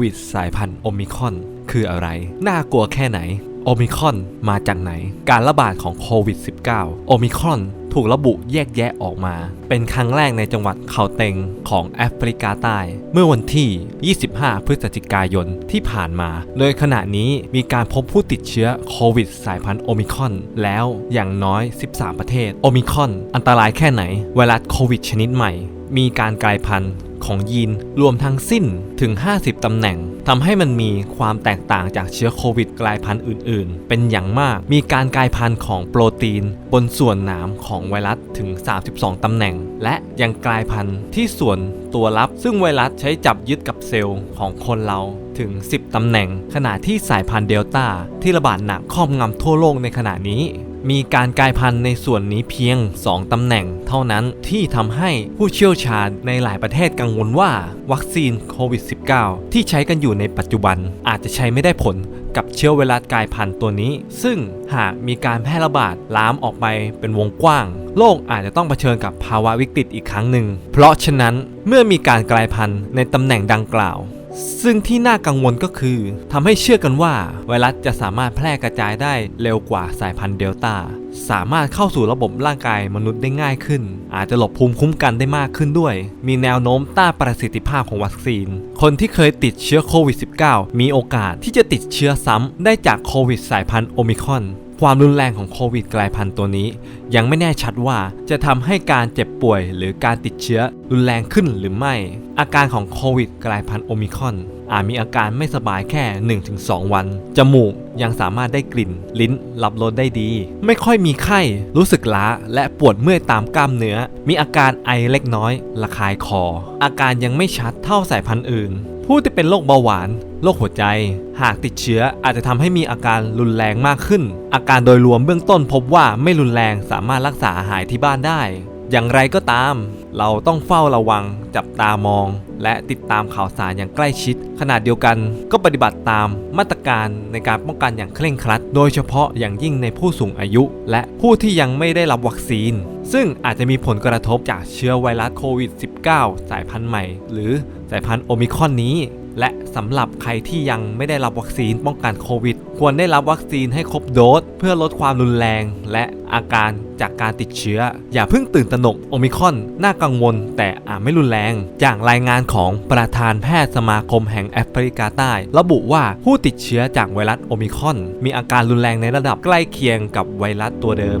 วิดสายพันธุ์โอมิคอนคืออะไร น่ากลัวแค่ไหน โอมิคอนมาจากไหน การระบาดของโควิด -19 โอมิคอนถูกระบุแยกแยะออกมา เป็นครั้งแรกในจังหวัดเขาเต็งของแอฟริกาใต้ เมื่อวันที่ 25 พฤศจิกายนที่ผ่านมา โดยขณะนี้มีการพบผู้ติดเชื้อโควิดสายพันธุ์โอมิคอนแล้วอย่างน้อย 13 ประเทศ โอมิคอนอันตรายแค่ไหน ไวรัสโควิดชนิดใหม่ มีการกลายพันธุ์ ของยีนรวมทั้งสิ้นถึง 50 ตำแหน่งทำให้มันมีความแตกต่างจากเชื้อโควิดกลายพันธุ์อื่น ๆ เป็นอย่างมาก มีการกลายพันธุ์ของโปรตีน บนส่วนหนามของไวรัสถึง 32 ตำแหน่ง และยังกลายพันธุ์ที่ส่วนตัวรับ ซึ่งไวรัสใช้จับยึดกับเซลล์ของคนเราถึง 10 ตำแหน่ง ขณะที่สายพันธุ์เดลต้าที่ระบาดหนักครอบงำทั่วโลกในขณะนี้ มีการกลายพันธุ์ในส่วนนี้เพียง 2 ตำแหน่งเท่านั้นที่ทำให้ผู้เชี่ยวชาญในหลายประเทศกังวลว่าวัคซีนโควิด -19 ที่ใช้กันอยู่ในปัจจุบันอาจจะใช้ไม่ได้ผลกับเชื้อไวรัสกลายพันธุ์ตัวนี้ ซึ่งหากมีการแพร่ระบาดลามออกไปเป็นวงกว้าง โลกอาจจะต้องเผชิญกับภาวะวิกฤตอีกครั้งหนึ่ง เพราะฉะนั้นเมื่อมีการกลายพันธุ์ในตำแหน่งดังกล่าว ซึ่งที่น่ากังวลก็คือทำให้เชื่อกันว่าไวรัสจะสามารถแพร่กระจายได้เร็วกว่าสายพันธุ์เดลต้าสามารถเข้าสู่ระบบร่างกายมนุษย์ได้ง่ายขึ้น อาจจะหลบภูมิคุ้มกันได้มากขึ้นด้วย มีแนวโน้มต้านประสิทธิภาพของวัคซีน คนที่เคยติดเชื้อโควิด -19 มีโอกาสที่จะติดเชื้อซ้ำได้จากโควิดสายพันธุ์โอมิครอนความรุนแรงของโควิดกลายพันธุ์ตัวนี้ ยังไม่แน่ชัดว่าจะทำให้การเจ็บป่วยหรือการติดเชื้อรุนแรงขึ้นหรือไม่ อาการของโควิดกลายพันธุ์โอมิคอนอาจมีอาการไม่สบายแค่ 1-2 วัน จมูกยังสามารถได้กลิ่น ลิ้นรับรสได้ดี ไม่ค่อยมีไข้ รู้สึกล้า และปวดเมื่อยตามกล้ามเนื้อ มีอาการไอเล็กน้อย ระคายคอ อาการยังไม่ชัดเท่าสายพันธุ์อื่น ผู้ที่เป็นโรคเบาหวาน โรคหัวใจ หากติดเชื้ออาจจะทำให้มีอาการรุนแรงมากขึ้น อาการโดยรวมเบื้องต้นพบว่าไม่รุนแรงสามารถรักษาหายที่บ้านได้ อย่างไรก็ตาม เราต้องเฝ้าระวัง จับตามอง และติดตามข่าวสารอย่างใกล้ชิดขณะเดียวกันก็ปฏิบัติตามมาตรการในการป้องกันอย่างเคร่งครัด โดยเฉพาะอย่างยิ่งในผู้สูงอายุ และผู้ที่ยังไม่ได้รับวัคซีน ซึ่งอาจจะมีผลกระทบจากเชื้อไวรัสโควิด -19 สายพันธุ์ใหม่ หรือ สายพันธุ์โอมิคอนนี้ และสำหรับใครที่ยังไม่ได้รับวัคซีนป้องกันโควิด ควรได้รับวัคซีนให้ครบโดสเพื่อลดความรุนแรง และอาการจากการติดเชื้อ อย่าเพิ่งตื่นตระหนกโอมิคอนน่ากังวล แต่อาจไม่รุนแรง จากรายงานของประธานแพทย์สมาคมแห่งแอฟริกาใต้ ระบุว่าผู้ติดเชื้อจากไวรัสโอมิคอนมีอาการรุนแรงในระดับใกล้เคียงกับไวรัสตัวเดิม